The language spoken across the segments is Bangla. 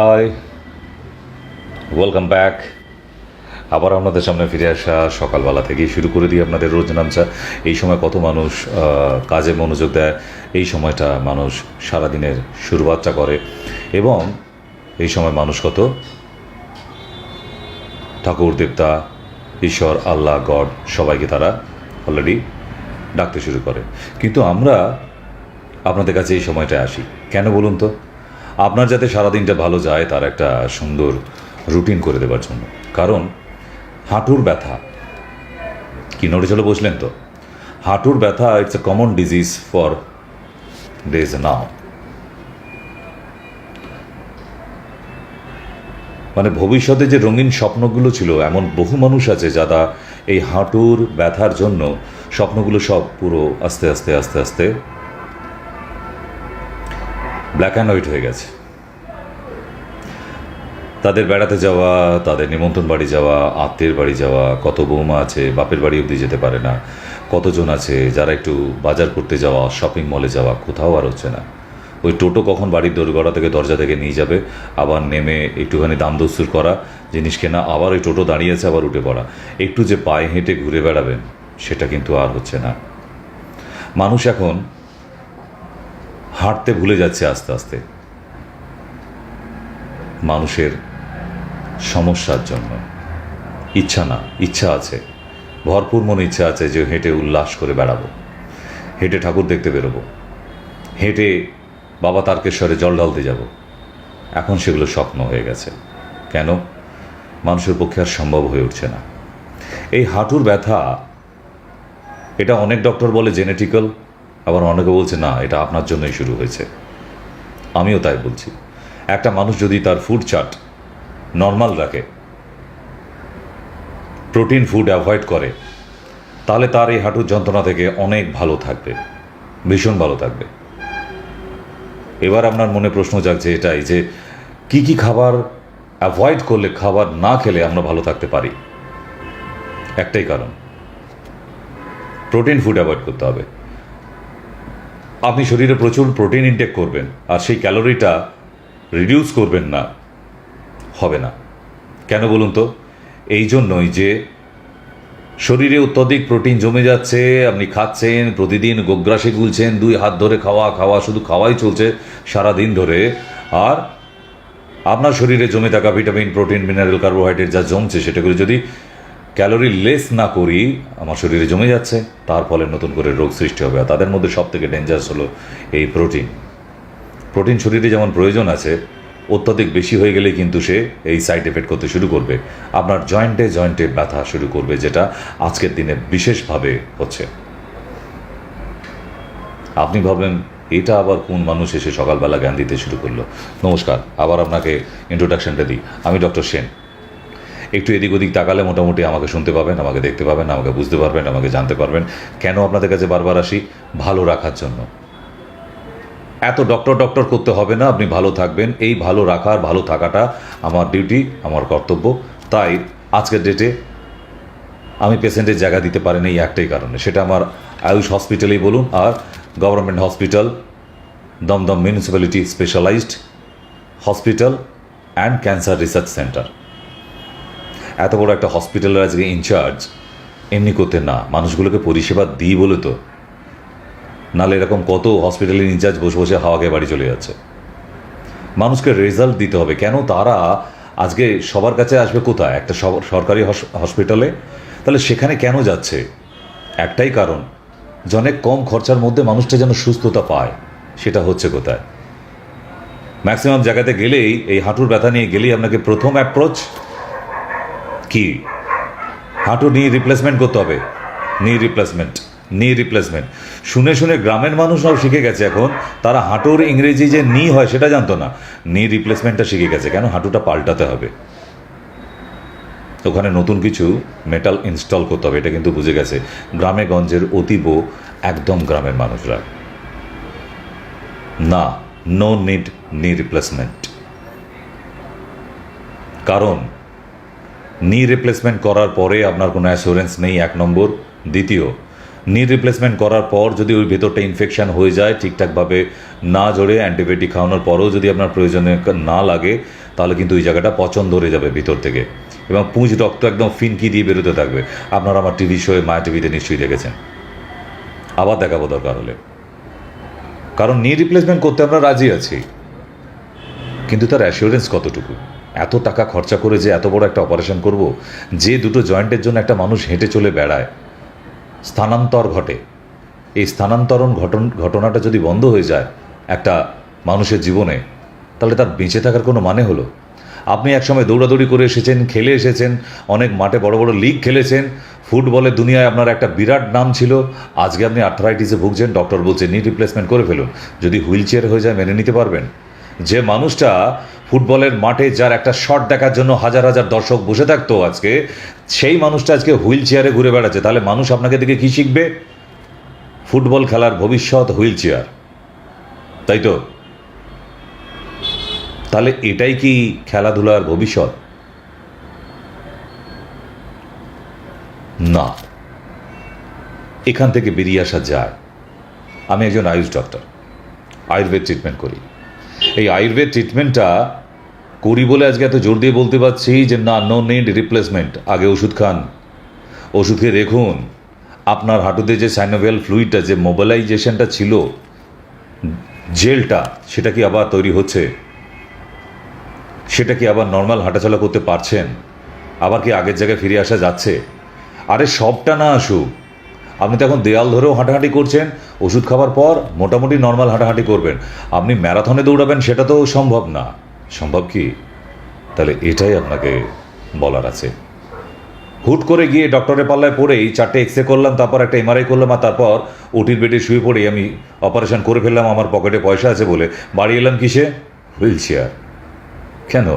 হাই ওয়েলকাম ব্যাক আবার আপনাদের সামনে ফিরে আসা সকালবেলা থেকেই শুরু করে দিই আপনাদের রোজ নামচা। এই সময় কত মানুষ কাজে মনোযোগ দেয়, এই সময়টা মানুষ সারাদিনের শুরুয়াতটা করে। এবং এই সময় মানুষ কত? ঠাকুর, দেবতা, ঈশ্বর, আল্লাহ, গড, সবাইকে তারা অলরেডি ডাকতে শুরু করে। কিন্তু আমরা আপনাদের কাছে এই সময়টায় আসি। কেন বলুন তো? আপনার যাতে সারাদিনটা ভালো যায় তার একটা সুন্দর রুটিন করে দেওয়ার জন্য। কারণ হাঁটুর ব্যথা। কি নড়ে চলে বসলেন তো? হাঁটুর ব্যথা it's a common disease for days now মানে ভবিষ্যতে যে রঙিন স্বপ্নগুলো ছিল, এমন বহু মানুষ আছে যারা এই হাঁটুর ব্যথার জন্য স্বপ্নগুলো সব পুরো আস্তে আস্তে আস্তে আস্তে ব্ল্যাক অ্যান্ড হোয়াইট হয়ে গেছে। তাদের বেড়াতে যাওয়া, তাদের নিমন্ত্রণ বাড়ি যাওয়া, আত্মীয়ের বাড়ি যাওয়া, কত বৌমা আছে, বাপের বাড়ি অবধি যেতে পারে না, কতজন আছে, যারা একটু বাজার করতে যাওয়া শপিং মলে যাওয়া, কোথাও আর হচ্ছে না। ওই টোটো কখন বাড়ির দোরগড়া থেকে দরজা থেকে নিয়ে যাবে, আবার নেমে একটুখানি দাম দস্তুর করা, জিনিস কেনা, আবার ওই টোটো দাঁড়িয়েছে আবার উঠে পড়া। একটু যে পায়ে হেঁটে ঘুরে বেড়াবেন, সেটা কিন্তু আর হচ্ছে না। মানুষ এখন হাঁটতে ভুলে যাচ্ছে আস্তে আস্তে। মানুষের সমস্যার জন্য। ইচ্ছা না, ইচ্ছা আছে। ভরপুর মনে ইচ্ছা আছে যে হেঁটে উল্লাস করে বেড়াবো। হেঁটে ঠাকুর দেখতে বেরোবো। হেঁটে বাবা তারকেশ্বরে জল ঢালতে যাব। এখন সেগুলো স্বপ্ন হয়ে গেছে। কেন? মানুষের পক্ষে আর সম্ভব হয়ে উঠছে না। এই হাঁটুর ব্যথা, এটা অনেক ডক্টর বলে জেনেটিক্যাল। আবার অনেকে বলছে, না, এটা আপনার জন্যই শুরু হয়েছে। আমিও তাই বলছি। একটা মানুষ যদি তার ফুড চার্ট নর্মাল রাখে প্রোটিন ফুড অ্যাভয়েড করে, তাহলে তার এই হাঁটুর যন্ত্রণা থেকে অনেক ভালো থাকবে, ভীষণ ভালো থাকবে। এবার আপনার মনে প্রশ্ন জাগছে এটাই যে, কি কি খাবার অ্যাভয়েড করলে খাবার না খেলে আমরা ভালো থাকতে পারি? একটাই কারণ প্রোটিন ফুড অ্যাভয়েড করতে হবে। আপনি শরীরে প্রচুর প্রোটিন ইনটেক করবেন, আর সেই ক্যালোরিটা রিডিউস করবেন না, হবে না। কেন বলুন তো? এই জন্যই যে শরীরে অত্যধিক প্রোটিন জমে যাচ্ছে, আপনি খাচ্ছেন, প্রতিদিন গোগ্রাসে গুলছেন, দুই হাত ধরে খাওয়া খাওয়া শুধু খাওয়াই চলছে সারা দিন ধরে, আর আপনার শরীরে জমে থাকা ভিটামিন প্রোটিন মিনারেল কার্বোহাইড্রেট যা জমছে সেটাগুলো যদি ক্যালোরি লেস না করি, আমার শরীরে জমে যাচ্ছে, তার ফলে নতুন করে রোগ সৃষ্টি হবে। আর তাদের মধ্যে সব থেকে ডেঞ্জারাস হলো এই প্রোটিন প্রোটিন শরীরে যেমন প্রয়োজন আছে, অত্যাধিক বেশি হয়ে গেলে কিন্তু সে এই সাইড এফেক্ট করতে শুরু করবে। আপনার জয়েন্টে জয়েন্টে ব্যথা শুরু করবে, যেটা আজকের দিনে বিশেষভাবে হচ্ছে। আপনি ভাবলেন, এটা আবার কোন মানুষ এসে সকালবেলা জ্ঞান দিতে শুরু করল? নমস্কার, আবার আপনাকে ইন্ট্রোডাকশনটা দিই। আমি ডক্টর সেন। একটু এদিক ওদিক তাকালে মোটামুটি আমাকে শুনতে পাবেন, আমাকে দেখতে পাবেন, আমাকে বুঝতে পারবেন, আমাকে জানতে পারবেন। কেন আপনাদের কাছে বারবার আসি? ভালো রাখার জন্য। এত ডক্টর ডক্টর করতে হবে না, আপনি ভালো থাকবেন। এই ভালো রাখার, ভালো থাকাটা আমার ডিউটি আমার কর্তব্য। তাই আজকের ডেটে আমি পেশেন্টের জায়গা দিতে পারিনি এই একটাই কারণে। সেটা আমার আয়ুষ হসপিটালেই বলুন আর government hospital Dum Dum municipality specialized hospital and cancer research centre এত বড় একটা হসপিটালের আজকে ইনচার্জ এমনি করতে না। মানুষগুলোকে পরিষেবা দিই বলে তো। নাহলে এরকম কত হসপিটালের ইনচার্জ বসে বসে হাওয়া খেয়ে বাড়ি চলে যাচ্ছে। মানুষকে রেজাল্ট দিতে হবে। কেন তারা আজকে সবার কাছে আসবে কোথায়? একটা সরকারি হস- হসপিটালে তাহলে সেখানে কেন যাচ্ছে? একটাই কারণ যে অনেক কম খরচার মধ্যে মানুষটা যেন সুস্থতা পায়, সেটা হচ্ছে কোথায়? ম্যাক্সিমাম জায়গাতে গেলেই, এই হাঁটুর ব্যথা নিয়ে গেলেই আপনাকে প্রথম অ্যাপ্রোচ কি? হাঁটু নি রিপ্লেসমেন্ট করতে হবে। নি রিপ্লেসমেন্ট নি রিপ্লেসমেন্ট শুনে শুনে গ্রামের মানুষরাও শিখে গেছে এখন। তারা হাঁটুর ইংরেজি যে নি হয় সেটা জানতো না। নি রিপ্লেসমেন্টটা শিখে গেছে কেন? হাঁটুটা পাল্টাতে হবে। ওখানে নতুন কিছু মেটাল ইনস্টল করতে হবে, এটা কিন্তু বুঝে গেছে। গ্রামে গঞ্জের অতীব একদম গ্রামের মানুষরা। না নো নিড নি রিপ্লেসমেন্ট কারণ নি রিপ্লেসমেন্ট করার পরে আপনার কোনো অ্যাসুরেন্স নেই, এক নম্বর। দ্বিতীয় নি রিপ্লেসমেন্ট করার পর যদি ওই ভেতরটা ইনফেকশান হয়ে যায়, ঠিকঠাকভাবে না জড়ে অ্যান্টিবায়োটিক খাওয়ানোর পরেও যদি আপনার প্রয়োজনে না লাগে, তাহলে কিন্তু ওই জায়গাটা পচন ধরে যাবে ভিতর থেকে। এবং পুঁজ রক্ত একদম ফিনকি দিয়ে বেরোতে থাকবে। আপনারা আমার টিভি শোয়ে মায়া টিভিতে নিশ্চয়ই দেখেছেন। আবার দেখাবো দরকার হলে। কারণ নি রিপ্লেসমেন্ট করতে আমরা রাজি আছি। কিন্তু তার অ্যাসিওরেন্স কতটুকু? এত টাকা খরচা করে যে এত বড় একটা অপারেশন করব, যে দুটো জয়েন্টের জন্য একটা মানুষ হেঁটে চলে বেড়ায়। স্থানান্তর ঘটে। এই স্থানান্তরণ ঘটন, ঘটনাটা যদি বন্ধ হয়ে যায় একটা মানুষের জীবনে, তাহলে তার বেঁচে থাকার কোনো মানে হলো? আপনি একসময় দৌড়াদৌড়ি করে এসেছেন, খেলে এসেছেন, অনেক মাঠে বড় বড় লিগ খেলেছেন, ফুটবলের দুনিয়ায় আপনার একটা বিরাট নাম ছিল, আজকে আপনি আর্থারাইটিসে ভুগছেন ডক্টর বলছে নি রিপ্লেসমেন্ট করে ফেলুন। যদি হুইল চেয়ার হয়ে যায়, মেনে নিতে পারবেন? যে মানুষটা ফুটবলের মাঠে যার একটা শট দেখার জন্য হাজার হাজার দর্শক বসে থাকতো আজকে, সেই মানুষটা আজকে হুইল চেয়ারে ঘুরে বেড়াচ্ছে। তাহলে মানুষ আপনাকে দেখে কী শিখবে? ফুটবল খেলার ভবিষ্যৎ হুইল চেয়ার। তাই তো? তাহলে এটাই কি খেলাধুলার ভবিষ্যৎ? না। এখান থেকে বেরিয়ে আসা যায়। আমি একজন আয়ুষ ডক্টর আয়ুর্বেদ ট্রিটমেন্ট করি। এই আয়ুর্বেদ ট্রিটমেন্টটা করি বলে আজকে এত জোর দিয়ে বলতে পারছি যে না নো নিড রিপ্লেসমেন্ট আগে ওষুধ খান। ওষুধ খেয়ে দেখুন, আপনার হাঁটুতে যে সাইনোভিয়াল ফ্লুইডটা যে মোবিলাইজেশনটা ছিল, জেলটা, সেটা কি আবার তৈরি হচ্ছে? সেটা কি আবার নর্মাল হাঁটাচলা করতে পারছেন? আবার কি আগের জায়গায় ফিরে আসা যাচ্ছে? আরে সবটা না আসুক। আপনি তো এখন দেয়াল ধরেও হাঁটাহাঁটি করছেন ওষুধ খাওয়ার পর মোটামুটি নর্মাল হাঁটাহাঁটি করবেন। আপনি ম্যারাথনে দৌড়াবেন, সেটা তো সম্ভব না। সম্ভব কি? তাহলে এটাই আপনাকে বলার আছে। হুট করে গিয়ে ডক্টরের পাল্লায় পড়েই চারটে এক্স রে করলাম, তারপর একটা এমআরআই করলাম আর তারপর ওটির বেডে শুয়ে পড়েই আমি অপারেশন করে ফেললাম, আমার পকেটে পয়সা আছে বলে। বাড়ি এলাম কিসে? হুইল চেয়ার কেন?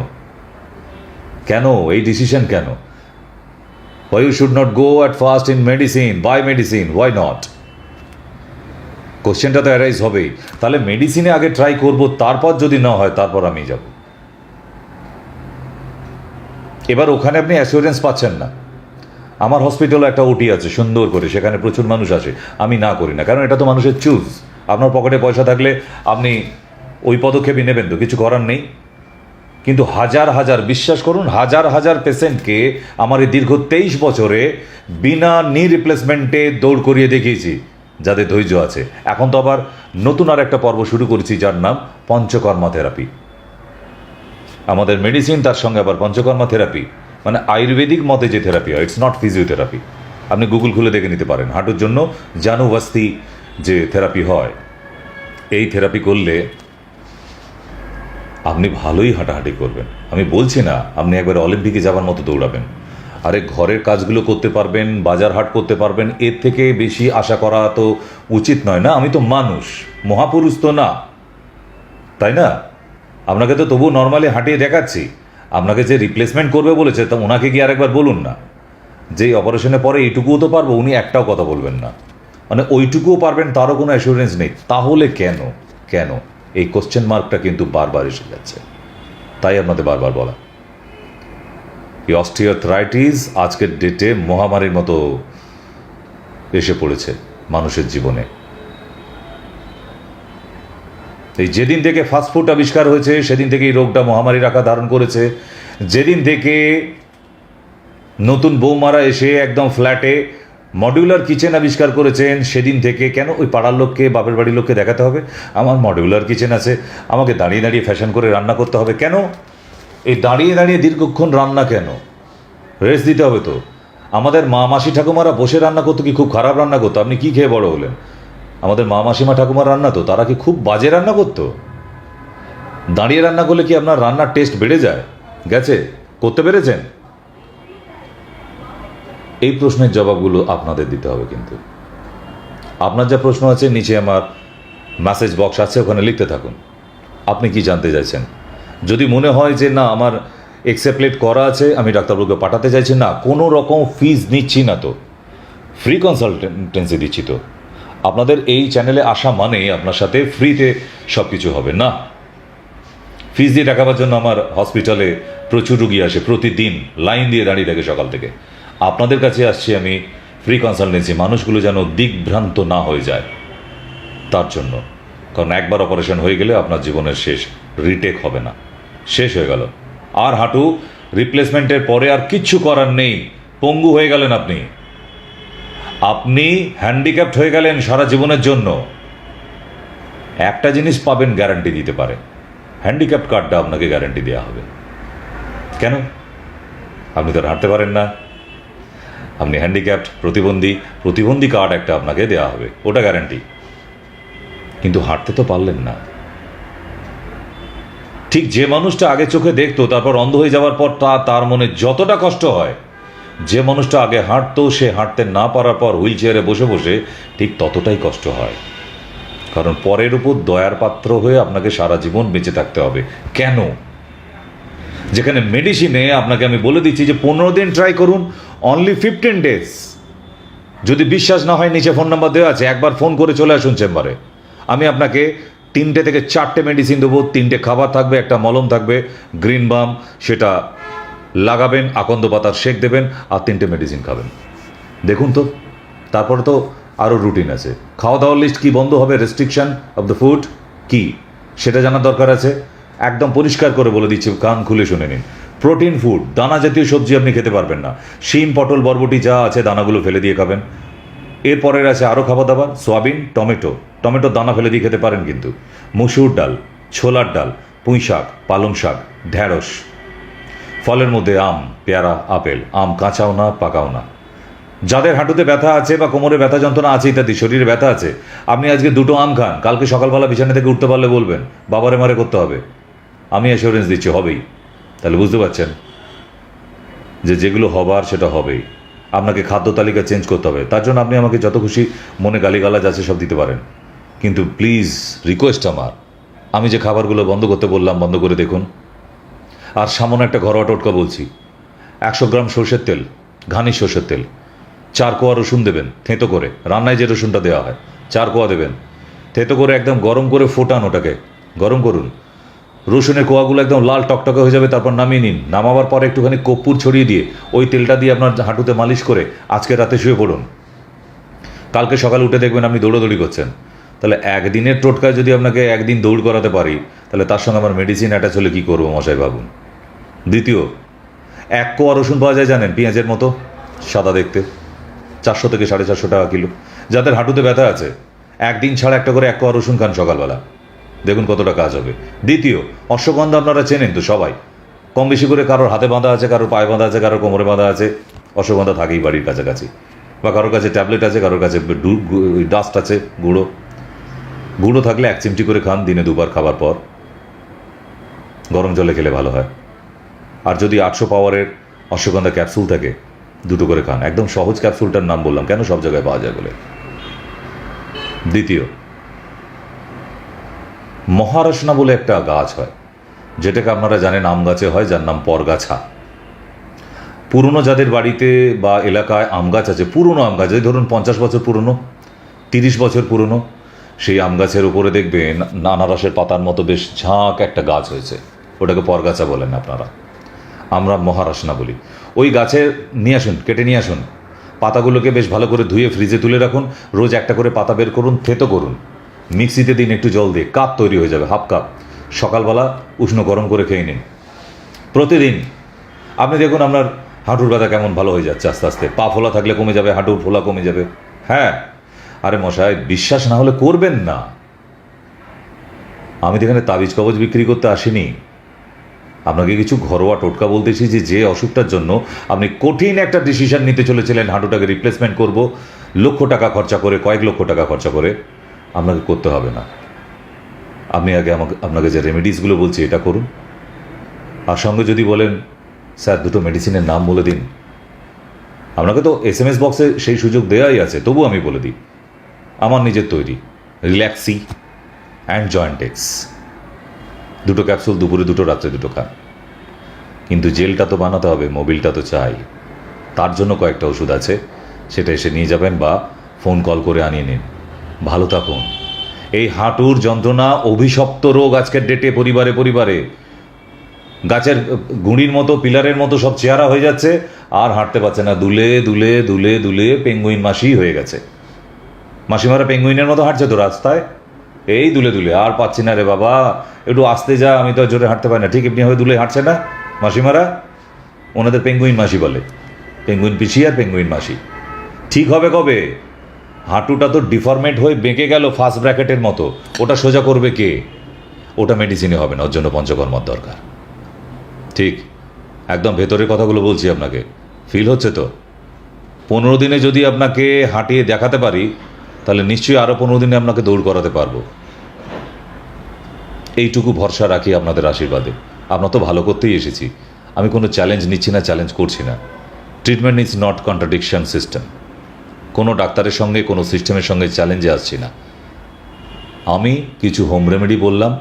কেন? এই ডিসিশন কেন? Why you should not go at first in medicine by medicine why not? কোশ্চেনটা তো অ্যারাইজ হবেই। তাহলে মেডিসিনে আগে ট্রাই করব, তারপর যদি না হয়, তারপর আমি যাব। এবার ওখানে আপনি অ্যাসিওরেন্স পাচ্ছেন না। আমার হসপিটালে একটা ওটি আছে, সুন্দর করে, সেখানে প্রচুর মানুষ আসে। আমি না করি না, কারণ এটা তো মানুষের চুজ আপনার পকেটে পয়সা থাকলে আপনি ওই পদক্ষেপই নেবেন তো, কিছু করার নেই। কিন্তু হাজার হাজার, বিশ্বাস করুন, হাজার হাজার পেশেন্টকে আমার এই দীর্ঘ তেইশ বছরে বিনা নি রিপ্লেসমেন্টে দৌড় করিয়ে দেখিয়েছি। যাদের ধৈর্য আছে। এখন তো আবার নতুন আর একটা পর্ব শুরু করেছি, যার নাম পঞ্চকর্মা থেরাপি। আমাদের মেডিসিন তার সঙ্গে আবার পঞ্চকর্মা থেরাপি মানে আয়ুর্বেদিক মতে যে থেরাপি হয় ইটস নট ফিজিওথেরাপি আপনি গুগল খুলে দেখে নিতে পারেন, হাঁটুর জন্য জানুবাস্তি যে থেরাপি হয়, এই থেরাপি করলে আপনি ভালোই হাঁটাহাঁটি করবেন। আমি বলছি না, আপনি একবার অলিম্পিকে যাবার মতো দৌড়াবেন। আরে ঘরের কাজগুলো করতে পারবেন, বাজার হাট করতে পারবেন, এর থেকে বেশি আশা করা তো উচিত নয় না? আমি তো মানুষ, মহাপুরুষ তো না। তাই না? আপনাকে তো তবু নর্মালি হাঁটিয়ে দেখাচ্ছি। আপনাকে যে রিপ্লেসমেন্ট করবে বলেছে, তা ওনাকে কি আরেকবার বলুন না। যে অপারেশনের পরে এইটুকুও তো পারব, উনি একটাও কথা বলবেন না। মানে ওইটুকুও পারবেন, তারও কোনো অ্যাসুরেন্স নেই। তাহলে কেন? কেন? এই কোশ্চেন মার্কটা কিন্তু বারবার এসে যাচ্ছে। তাই আপনাদের বারবার বলা। এই অস্টিওথ্রাইটিস আজকের ডেটে মহামারীর মতো এসে পড়েছে মানুষের জীবনে। এই যেদিন থেকে ফাস্টফুড আবিষ্কার হয়েছে, সেদিন থেকে এই রোগটা মহামারীর আকার ধারণ করেছে। যেদিন থেকে নতুন বৌমারা এসে একদম ফ্ল্যাটে মডিউলার কিচেন আবিষ্কার করেছেন, সেদিন থেকে কেন ওই পাড়ার লোককে, বাপের বাড়ির লোককে দেখাতে হবে? আমার মডিউলার কিচেন আছে, আমাকে দাঁড়িয়ে দাঁড়িয়ে ফ্যাশন করে রান্না করতে হবে। কেন? এই দাঁড়িয়ে দাঁড়িয়ে দীর্ঘক্ষণ রান্না কেন? রেস্ট দিতে হবে তো। আমাদের মা মাসি ঠাকুমারা বসে রান্না করতো কি? খুব খারাপ রান্না করতো। আপনি কি খেয়ে বড় হলেন? আমাদের মা মাসিমা ঠাকুমার রান্না তো, তারা কি খুব বাজে রান্না করতো? দাঁড়িয়ে রান্না করলে কি আপনার রান্নার টেস্ট বেড়ে যায়? গেছে? করতে পেরেছেন? এই প্রশ্নের জবাবগুলো আপনাদের দিতে হবে কিন্তু। আপনার যা প্রশ্ন আছে, নিচে আমার মেসেজ বক্স আছে, ওখানে লিখতে থাকুন। আপনি কি জানতে চাইছেন? যদি মনে হয় যে না, আমার এক্সেপ্লেট করা আছে, আমি ডাক্তারবাবুকে পাঠাতে চাইছি, না, কোনো রকম ফিজ নিচ্ছি না তো। ফ্রি কনসালটেন্সি দিচ্ছি তো। আপনাদের এই চ্যানেলে আসা মানে আপনার সাথে ফ্রিতে সব কিছু হবে, না? ফিজ দিয়ে টাকাবার জন্য আমার হসপিটালে প্রচুর রুগী আসে প্রতিদিন লাইন দিয়ে দাঁড়িয়ে থাকে সকাল থেকে। আপনাদের কাছে আসছি আমি ফ্রি কনসালটেন্সি মানুষগুলো যেন দিকভ্রান্ত না হয়ে যায়। তার জন্য। কারণ একবার অপারেশন হয়ে গেলে আপনার জীবনের শেষ রিটেক হবে না। শেষ হয়ে গেল। আর হাঁটু রিপ্লেসমেন্টের পরে আর কিচ্ছু করার নেই। পঙ্গু হয়ে গেলেন আপনি। আপনি হ্যান্ডিক্যাপ্ট হয়ে গেলেন সারা জীবনের জন্য। একটা জিনিস পাবেন গ্যারান্টি দিতে পারে। হ্যান্ডিক্যাপ্ট কার্ডটা আপনাকে গ্যারান্টি দেওয়া হবে। কেন? আপনি তো হাঁটতে পারেন না। আপনি হ্যান্ডিক্যাপ্ট প্রতিবন্ধী প্রতিবন্ধী কার্ড একটা আপনাকে দেওয়া হবে। ওটা গ্যারান্টি কিন্তু হাঁটতে তো পারলেন না। ঠিক যে মানুষটা আগে চোখে দেখতো, তারপর অন্ধ হয়ে যাওয়ার পর তা তার মনে যতটা কষ্ট হয়, যে মানুষটা আগে হাঁটতো, সে হাঁটতে না পারার পর হুইল চেয়ারে বসে বসে ঠিক ততটাই কষ্ট হয়। কারণ পরের উপর দয়ার পাত্র হয়ে আপনাকে সারা জীবন বেঁচে থাকতে হবে। কেন? যেখানে মেডিসিনে আপনাকে আমি বলে দিচ্ছি যে পনেরো দিন ট্রাই করুন অনলি ফিফটিন ডেজ যদি বিশ্বাস না হয়, নিচে ফোন নাম্বার দেওয়া আছে, একবার ফোন করে চলে আসুন চেম্বারে আমি আপনাকে তিনটে থেকে চারটে মেডিসিন দেবো, তিনটে খাবার থাকবে, একটা মলম থাকবে গ্রিন বাম সেটা লাগাবেন, আকন্দ পাতার শেক দেবেন, আর তিনটে মেডিসিন খাবেন। দেখুন তো, তারপরে তো আরও রুটিন আছে। খাওয়া দাওয়ার লিস্ট কি বন্ধ হবে? রেস্ট্রিকশন অফ দ্য ফুড কি? সেটা জানার দরকার আছে। একদম পরিষ্কার করে বলে দিচ্ছি, কান খুলে শুনে নিন। প্রোটিন ফুড দানা জাতীয় সবজি আপনি খেতে পারবেন না। শিম, পটল, বরবটি, যা আছে দানাগুলো ফেলে দিয়ে খাবেন। এরপরের আছে আরও খাবার দাবার সোয়াবিন, টমেটো। টমেটোর দানা ফেলে দিয়ে খেতে পারেন কিন্তু। মুসুর ডাল, ছোলার ডাল, পুঁই শাক, পালং শাক, ঢ্যাঁড়স। ফলের মধ্যে আম, পেয়ারা, আপেল। আম কাঁচাও না, পাকাও না। যাদের হাঁটুতে ব্যথা আছে বা কোমরে ব্যথা যন্ত্রণা আছে ইত্যাদি, শরীরে ব্যথা আছে, আপনি আজকে দুটো আম খান, কালকে সকালবেলা বিছানা থেকে উঠতে পারলে বলবেন, বাবারে মারে, করতে হবে। আমি অ্যাসিওরেন্স দিচ্ছি, হবেই। তাহলে বুঝতে পারছেন যে যেগুলো হবার সেটা হবেই। আপনাকে খাদ্য তালিকা চেঞ্জ করতে হবে। তার জন্য আপনি আমাকে যত খুশি মনে গালিগালাজ আছে সব দিতে পারেন। কিন্তু প্লিজ রিকোয়েস্ট আমার, আমি যে খাবারগুলো বন্ধ করতে বললাম, বন্ধ করে দেখুন। আর সামান্য একটা ঘরোয়া টোটকা বলছি। একশো গ্রাম সর্ষের তেল, ঘানি সর্ষের তেল। চার কোয়া রসুন দেবেন, থেঁতো করে। রান্নায় যে রসুনটা দেওয়া হয়, চার কোয়া দেবেন। থেঁতো করে একদম গরম করে ফোটান ওটাকে। গরম করুন। রসুনের কোয়াগুলো একদম লাল টকটকে হয়ে যাবে, তারপর নামিয়ে নিন। নামাবার পর একটুখানি কর্পূর ছড়িয়ে দিয়ে ওই তেলটা দিয়ে আপনার হাঁটুতে মালিশ করে আজকে রাতে শুয়ে পড়ুন। কালকে সকালে উঠে দেখবেন আপনি দৌড়োদৌড়ি করছেন। তাহলে একদিনের টোটকায় যদি আপনাকে একদিন দৌড় করাতে পারি, তাহলে তার সঙ্গে আমার মেডিসিন অ্যাটাচ হলে কী করব মশাই ভাবুন দ্বিতীয়, এক কোয়া রসুন পাওয়া যায় জানেন পেঁয়াজের মতো? সাদা দেখতে। চারশো থেকে সাড়ে চারশো টাকা কিলো। যাদের হাঁটুতে ব্যথা আছে, একদিন ছাড়া একটা করে এক কোয়া রসুন খান সকালবেলা। দেখুন কতটা কাজ হবে। দ্বিতীয়, অশ্বগন্ধা আপনারা চেনেন তো সবাই। কম বেশি করে কারোর হাতে বাঁধা আছে, কারোর পায়ে বাঁধা আছে, কারোর কোমরে বাঁধা আছে। অশ্বগন্ধা থাকেই বাড়ির কাছাকাছি। বা কারোর কাছে ট্যাবলেট আছে, কারোর কাছে ডাস্ট আছে, গুঁড়ো। গুঁড়ো থাকলে এক চিমটি করে খান, দিনে দুবার খাবার পর। গরম জলে খেলে ভালো হয়। আর যদি আটশো পাওয়ারের অশ্বগন্ধা ক্যাপসুল থাকে, দুটো করে খান। একদম সহজ ক্যাপসুলটার নাম বললাম, কেন সব জায়গায় পাওয়া যায় বলে? দ্বিতীয় মহারসনা বলে একটা গাছ হয়, যেটাকে আপনারা জানেন আম গাছে হয়, যার নাম পরগাছা। পুরনো যাদের বাড়িতে বা এলাকায় আম গাছ আছে, পুরনো আম গাছ ধরুন পঞ্চাশ বছর পুরনো, তিরিশ বছর পুরনো, সেই আম গাছের উপরে দেখবেন নানা রসের পাতার মতো বেশ ঝাঁক একটা গাছ হয়েছে। ওটাকে পরগাছা বলেন আপনারা। আমরা মহারাসনা বলি। ওই গাছে নিয়ে আসুন, কেটে নিয়ে আসুন। পাতাগুলোকে বেশ ভালো করে ধুয়ে ফ্রিজে তুলে রাখুন। রোজ একটা করে পাতা বের করুন, থেতো করুন। মিক্সিতে দিন একটু জল দিয়ে, কাপ তৈরি হয়ে যাবে, হাফ কাপ। সকালবেলা উষ্ণ গরম করে খেয়ে নিন। প্রতিদিন, আপনি দেখুন আপনার হাঁটুর ব্যথা কেমন ভালো হয়ে যাচ্ছে আস্তে আস্তে। পা ফোলা থাকলে কমে যাবে, হাঁটুর ফোলা কমে যাবে। হ্যাঁ। আরে মশাই, বিশ্বাস না হলে করবেন না। আমি তো এখানে তাবিজ কবজ বিক্রি করতে আসিনি। আপনাকে কিছু ঘরোয়া টোটকা বলতেছি যে যে অসুখটার জন্য আপনি কঠিন একটা ডিসিশন নিতে চলেছিলেন, হাঁটুটাকে রিপ্লেসমেন্ট করব, লক্ষ টাকা খরচা করে, কয়েক লক্ষ টাকা খরচা করে। আপনাকে করতে হবে না। আপনি আগে আমাকে, আপনাকে যে রেমেডিসগুলো বলছি, এটা করুন। আর সঙ্গে যদি বলেন, স্যার, দুটো মেডিসিনের নাম বলে দিন। আপনাকে তো এস এম এস বক্সে সেই সুযোগ দেওয়াই আছে তবু আমি বলে দিই। আমার নিজের তৈরি রিল্যাক্সি অ্যান্ড জয়েন্টেক্স দুটো ক্যাপসুল দুপুরে, দুটো রাত্রে দুটো খান। কিন্তু জেলটা তো বানাতে হবে, মোবিলটা তো চাই। তার জন্য কয়েকটা ওষুধ আছে, সেটা এসে নিয়ে যাবেন বা ফোন কল করে আনিয়ে নিন। ভালো থাকুন। এই হাঁটুর যন্ত্রণা, অভিশপ্ত রোগ আজকের ডেটে পরিবারে পরিবারে। গাছের গুঁড়ির মতো, পিলারের মতো সব চেহারা হয়ে যাচ্ছে, আর হাঁটতে পারছে না। দুলে দুলে দুলে দুলে পেঙ্গুইন মাসি হয়ে গেছে। মাসিমারা পেঙ্গুইনের মতো হাঁটছে তো রাস্তায়? এই দুলে দুলে, আর পাচ্ছি না রে বাবা। একটু আসতে যা, আমি তো জোরে হাঁটতে পারি না। ঠিক এমনি হয়ে দুলে হাঁটছে না? মাসিমারা? ওনাদের পেঙ্গুইন মাসি বলে। পেঙ্গুইন পিসি আর পেঙ্গুইন মাসি। ঠিক হবে কবে? হাঁটুটা তো ডিফরমেন্ট হয়ে বেঁকে গেল ফার্স্ট ব্র্যাকেটের মতো। ওটা সোজা করবে কে? ওটা মেডিসিনে হবে না, ওর জন্য পঞ্চকর্মার দরকার। ঠিক। একদম ভেতরের কথাগুলো বলছি আপনাকে। ফিল হচ্ছে তো? পনেরো দিনে যদি আপনাকে হাঁটিয়ে দেখাতে পারি, তাহলে নিশ্চয়ই আরও পনেরো দিনে আপনাকে দৌড় করাতে পারব। এইটুকু ভরসা রাখি আপনাদের আশীর্বাদে। আপনার তো ভালো করতেই এসেছি। আমি কোনো চ্যালেঞ্জ নিচ্ছি না চ্যালেঞ্জ করছি না। Treatment is not contradiction system কোনো ডাক্তারের সঙ্গে, কোনো সিস্টেমের সঙ্গে চ্যালেঞ্জে আসছি না। আমি কিছু হোম রেমেডি বললাম,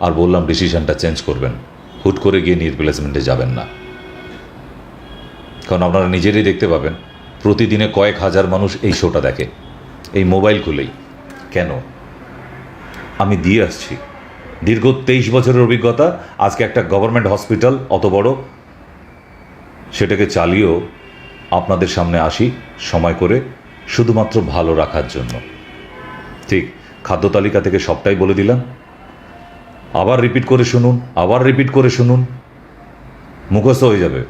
আর বললাম ডিসিশনটা চেঞ্জ করবেন। হুট করে গিয়ে নিয়ে রিপ্লেসমেন্টে যাবেন না। কারণ আপনারা নিজেরই দেখতে পাবেন, প্রতিদিনে কয়েক হাজার মানুষ এই শোটা দেখে, এই মোবাইল খুলেই। কেন? আমি দিয়ে আসছি। দীর্ঘ তেইশ বছরের অভিজ্ঞতা, আজকে একটা গভর্নমেন্ট হসপিটাল অত বড়। সেটাকে চালিয়েও আপনাদের সামনে আসি, সময় করে শুধুমাত্র ভালো রাখার জন্য। ঠিক, খাদ্য তালিকা থেকে সবটাই বলে দিলাম। আবার রিপিট করে শুনুন, আবার রিপিট করে শুনুন। মুখস্থ হয়ে যাবে।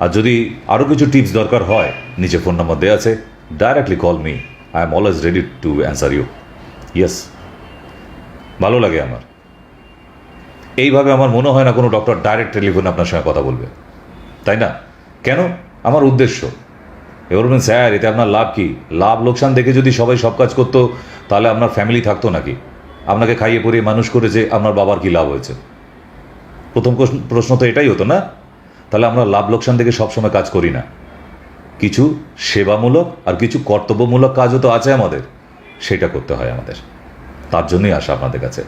আর যদি আরও কিছু টিপস দরকার হয়, নিচে ফোন নাম্বার দেওয়া আছে directly call me I am always ready to answer you yes ভালো লাগে আমার। এইভাবে আমার মনে হয় না কোনো ডক্টর ডাইরেক্ট টেলিফোনে আপনার সঙ্গে কথা বলবে। তাই না? কেন? আমার উদ্দেশ্য। বলবেন, স্যার এতে আপনার লাভ কি? লাভ, লোকসান দেখে যদি সবাই সব কাজ করতো, তাহলে আপনার ফ্যামিলি থাকতো নাকি? আপনাকে খাইয়ে পরিয়ে মানুষ করেছে, আপনার বাবার কি লাভ হয়েছে? প্রথম প্রশ্ন তো এটাই হতো না? তাহলে আমরা লাভ, লোকসান দেখে সবসময় কাজ করি না। কিছু সেবামূলক আর কিছু কর্তব্যমূলক কাজও তো আছে আমাদের। সেটা করতে হয় আমাদের। তার জন্যই আসা আপনাদের কাছে।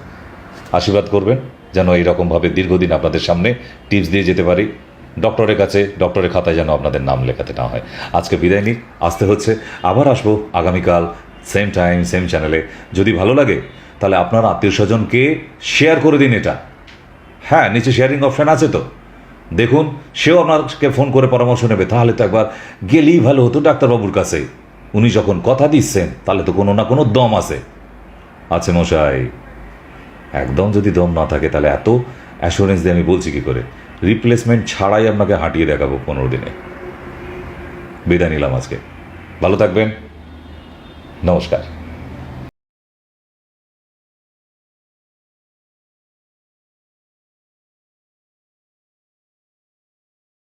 আশীর্বাদ করবেন, যেন এইরকমভাবে দীর্ঘদিন আপনাদের সামনে টিপস দিয়ে যেতে পারি। ডক্টরের কাছে, ডক্টরের খাতায় যেন আপনাদের নাম লেখাতে না হয়। আজকে বিদায় নিই, আসতে হচ্ছে। আবার আসব আগামীকাল সেম টাইম সেম চ্যানেলে যদি ভালো লাগে, তাহলে আপনার আত্মীয় স্বজনকে শেয়ার করে দিন এটা। হ্যাঁ নিচে শেয়ারিং অপশান আছে তো। দেখুন, সেও আপনাকে ফোন করে পরামর্শ নেবে। তাহলে তো একবার গেলেই ভালো হতো ডাক্তারবাবুর কাছে। উনি যখন কথা দিচ্ছেন, তাহলে তো কোনো না কোনো দম আছে। আছে মশাই, একদম যদি দম না থাকে, তাহলে এত অ্যাসুরেন্স দিয়ে আমি বলছি কী করে? রিপ্লেসমেন্ট ছাড়াই আপনাকে হাঁটিয়ে দেখাবো পনেরো দিনে। বিদায় নিলাম আজকে। ভালো থাকবেন। নমস্কার।